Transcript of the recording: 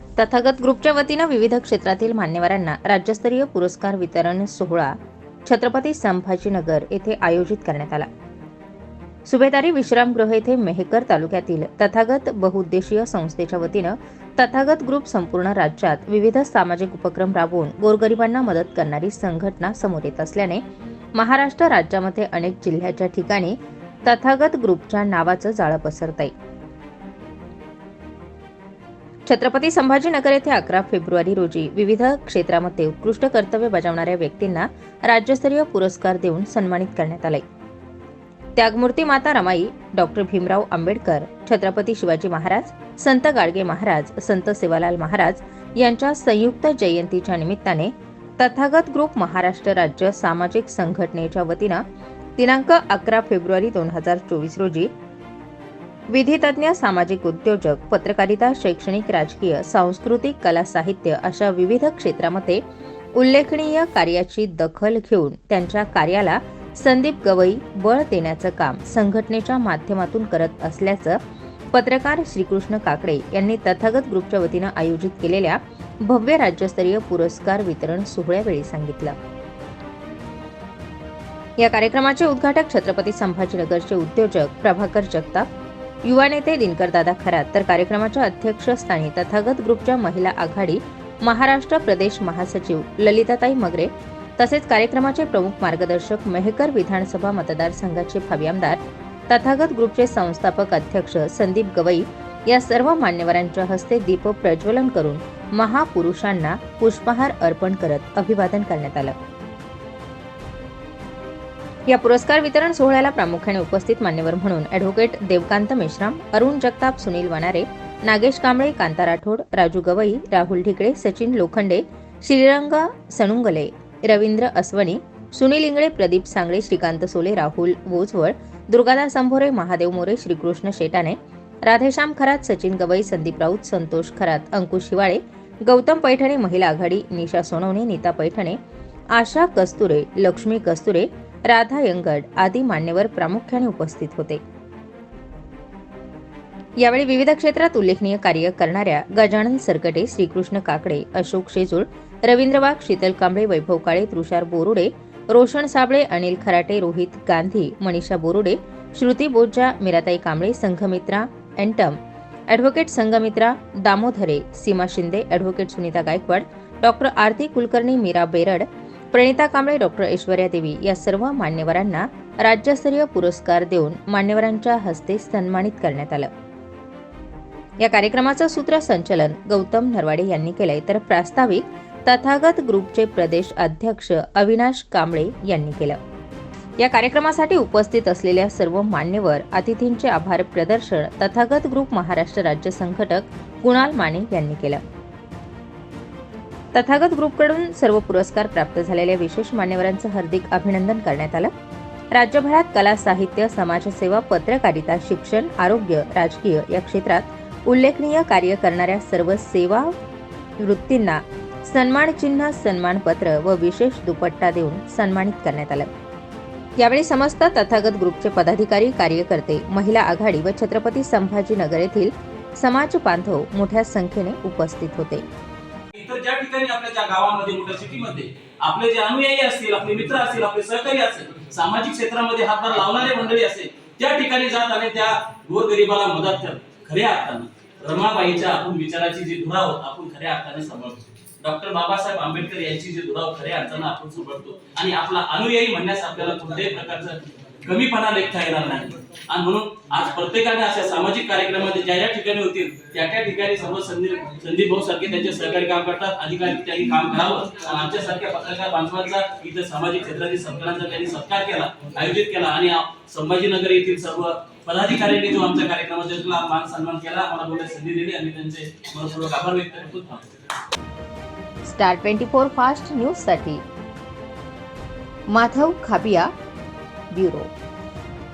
तथागत ग्रुपच्या वतीनं विविध क्षेत्रातील मान्यवरांना राज्यस्तरीय पुरस्कार वितरण सोहळा छत्रपती संभाजीनगर येथे आयोजित करण्यात आला. सुभेदारी विश्रामगृह येथे मेहकर तालुक्यातील तथागत बहुउद्देशीय संस्थेच्या वतीनं तथागत ग्रुप संपूर्ण राज्यात विविध सामाजिक उपक्रम राबवून गोरगरिबांना मदत करणारी संघटना समोर येत असल्याने महाराष्ट्र राज्यामध्ये अनेक जिल्ह्याच्या ठिकाणी तथागत ग्रुपच्या नावाचं जाळं पसरत आहे छत्रपती संभाजीनगर येथे अकरा फेब्रुवारी रोजी विविध क्षेत्रामध्ये उत्कृष्ट कर्तव्य बजावणाऱ्या व्यक्तींना राज्यस्तरीय पुरस्कार देऊन सन्मानित करण्यात आले. त्यागमूर्ती माता रमाई डॉक्टर भीमराव आंबेडकर छत्रपती शिवाजी महाराज संत गाडगे महाराज संत सेवालाल महाराज यांच्या संयुक्त जयंतीच्या निमित्ताने तथागत ग्रुप महाराष्ट्र राज्य सामाजिक संघटनेच्या वतीनं दिनांक अकरा फेब्रुवारी दोन हजार चोवीस रोजी विधितज्ञ सामाजिक उद्योजक पत्रकारिता शैक्षणिक राजकीय सांस्कृतिक कला साहित्य अशा विविध क्षेत्रामध्ये उल्लेखनीय कार्याची दखल घेऊन त्यांच्या कार्याला संदीप गवई बळ देण्याचं काम संघटनेच्या माध्यमातून करत असल्याचं पत्रकार श्रीकृष्ण काकडे यांनी तथागत ग्रुपच्या वतीनं आयोजित केलेल्या भव्य राज्यस्तरीय पुरस्कार वितरण सोहळ्यावेळी सांगितलं. या कार्यक्रमाचे उद्घाटक छत्रपती संभाजीनगरचे उद्योजक प्रभाकर जगताप युवा नेते दिनकरदादा खरात तर कार्यक्रमाच्या अध्यक्षस्थानी तथागत ग्रुपच्या महिला आघाडी महाराष्ट्र प्रदेश महासचिव ललिताताई मगरे तसेच कार्यक्रमाचे प्रमुख मार्गदर्शक मेहकर विधानसभा मतदारसंघाचे भावी आमदार तथागत ग्रुपचे संस्थापक अध्यक्ष संदीप गवई या सर्व मान्यवरांच्या हस्ते दीप प्रज्वलन करून महापुरुषांना पुष्पहार अर्पण करत अभिवादन करण्यात आलं. या पुरस्कार वितरण सोहळ्याला प्रामुख्याने उपस्थित मान्यवर म्हणून ॲडव्होकेट देवकांत मेश्राम अरुण जगताप सुनील वनारे नागेश कांबळे कांता राठोड राजू गवई राहुल ढिकळे सचिन लोखंडे श्रीरंग सनुंगले रवींद्र अस्वनी सुनील इंगळे प्रदीप सांगळे श्रीकांत सोले राहुल वोजवळ दुर्गादास अंभोरे महादेव मोरे श्रीकृष्ण शेटाने राधेश्याम खरात सचिन गवई संदीप राऊत संतोष खरात अंकुश हिवाळे गौतम पैठणे महिला आघाडी निशा सोनवणे नीता पैठणे आशा कस्तुरे लक्ष्मी कस्तुरे राधा यंगड आदी मान्यवर प्रामुख्याने उपस्थित होते. यावेळी विविध क्षेत्रात उल्लेखनीय कार्य करणाऱ्या Gajanan Sarkate Shrikrishna Kakade Ashok Shejul Ravindra Wagh Sheetal Kamble Vaibhav Kale Tushar Borude Roshan Sable Anil Kharate Rohit Gandhi Manisha Borude Shruti Bojja Miratai Kamble Sanghamitra Entam advocate Sanghamitra Damodhare Seema Shinde advocate Sunita Gaikwad doctor Aarti Kulkarni Meera Berad Pranita Kamble doctor Aishwarya Devi या सर्व मान्यवरांना राज्यस्तरीय पुरस्कार देऊन मान्यवरांच्या हस्ते सन्मानित करण्यात आलं. या कार्यक्रमाचं सूत्रसंचलन गौतम नरवाडे यांनी केलंय. तर प्रास्ताविक तथागत ग्रुपचे प्रदेश अध्यक्ष अविनाश कांबळे यांनी केलं. या कार्यक्रमासाठी उपस्थित असलेल्या सर्व मान्यवर अतिथींचे आभार प्रदर्शन तथागत ग्रुप महाराष्ट्र राज्य संघटक कुणाल माने यांनी केलं. तथागत ग्रुपकडून सर्व पुरस्कार प्राप्त झालेल्या विशेष मान्यवरांचं हार्दिक अभिनंदन करण्यात आलं. राज्यभरात कला साहित्य समाजसेवा पत्रकारिता शिक्षण आरोग्य राजकीय या क्षेत्रात उल्लेखनीय कार्य करणाऱ्या सर्व सेवा वृत्तींना सन्मानचिन्ह सन्मानपत्र व विशेष दुपट्टा देऊन सन्मानित करण्यात आलं. यावेळी समस्त तथागत ग्रुपचे पदाधिकारी कार्यकर्ते महिला आघाडी व छत्रपती संभाजीनगर येथील समाज बांधव मोठ्या संख्येने उपस्थित होते. त्या ठिकाणी आपल्या ज्या गावामध्ये मोठ्या सिटीमध्ये आपले जे अनुयायी असतील आपले मित्र असतील आपले सहकारी असतील सामाजिक क्षेत्रामध्ये हातभार लावणारे मंडळी असेल त्या ठिकाणी जात आणि त्या गोरगरिबाला मदत करत खऱ्या अर्थानं. रमाबाईच्या आपण विचाराची जी दुराव आपण खऱ्या अर्थाने सांभाळतो. डॉक्टर बाबासाहेब आंबेडकर यांची जी दुराव खऱ्या अर्थानं आपण सांभाळतो. आणि आपला अनुयायी म्हणण्यास आपल्याला कोणत्याही प्रकारचं कमीपणा लेखता येणार नाही. आणि म्हणून आज प्रत्येकाने अशा सामाजिक कार्यक्रमामध्ये ज्या ज्या ठिकाणी होतील त्या त्या ठिकाणी सर्व संदीप संदीप भाऊ सारखे त्यांचे सहकारी काम करतात अधिकारी त्यांनी काम करावं. आणि आमच्यासारख्या पत्रकार बांधवांचा इथं सामाजिक क्षेत्रातील सरकारांचा त्यांनी सत्कार केला आयोजित केला. आणि संभाजीनगर येथील सर्व पदाधिकाऱ्यांनी जो आमच्या कार्यक्रमाचा मान सन्मान केला आम्हाला बोलायला संधी दिली आणि त्यांचे मनपूर्वक आभार व्यक्त करतो. स्टार ट्वेंटी फोर फास्ट न्यूजसाठी माधव खाबिया Bureau.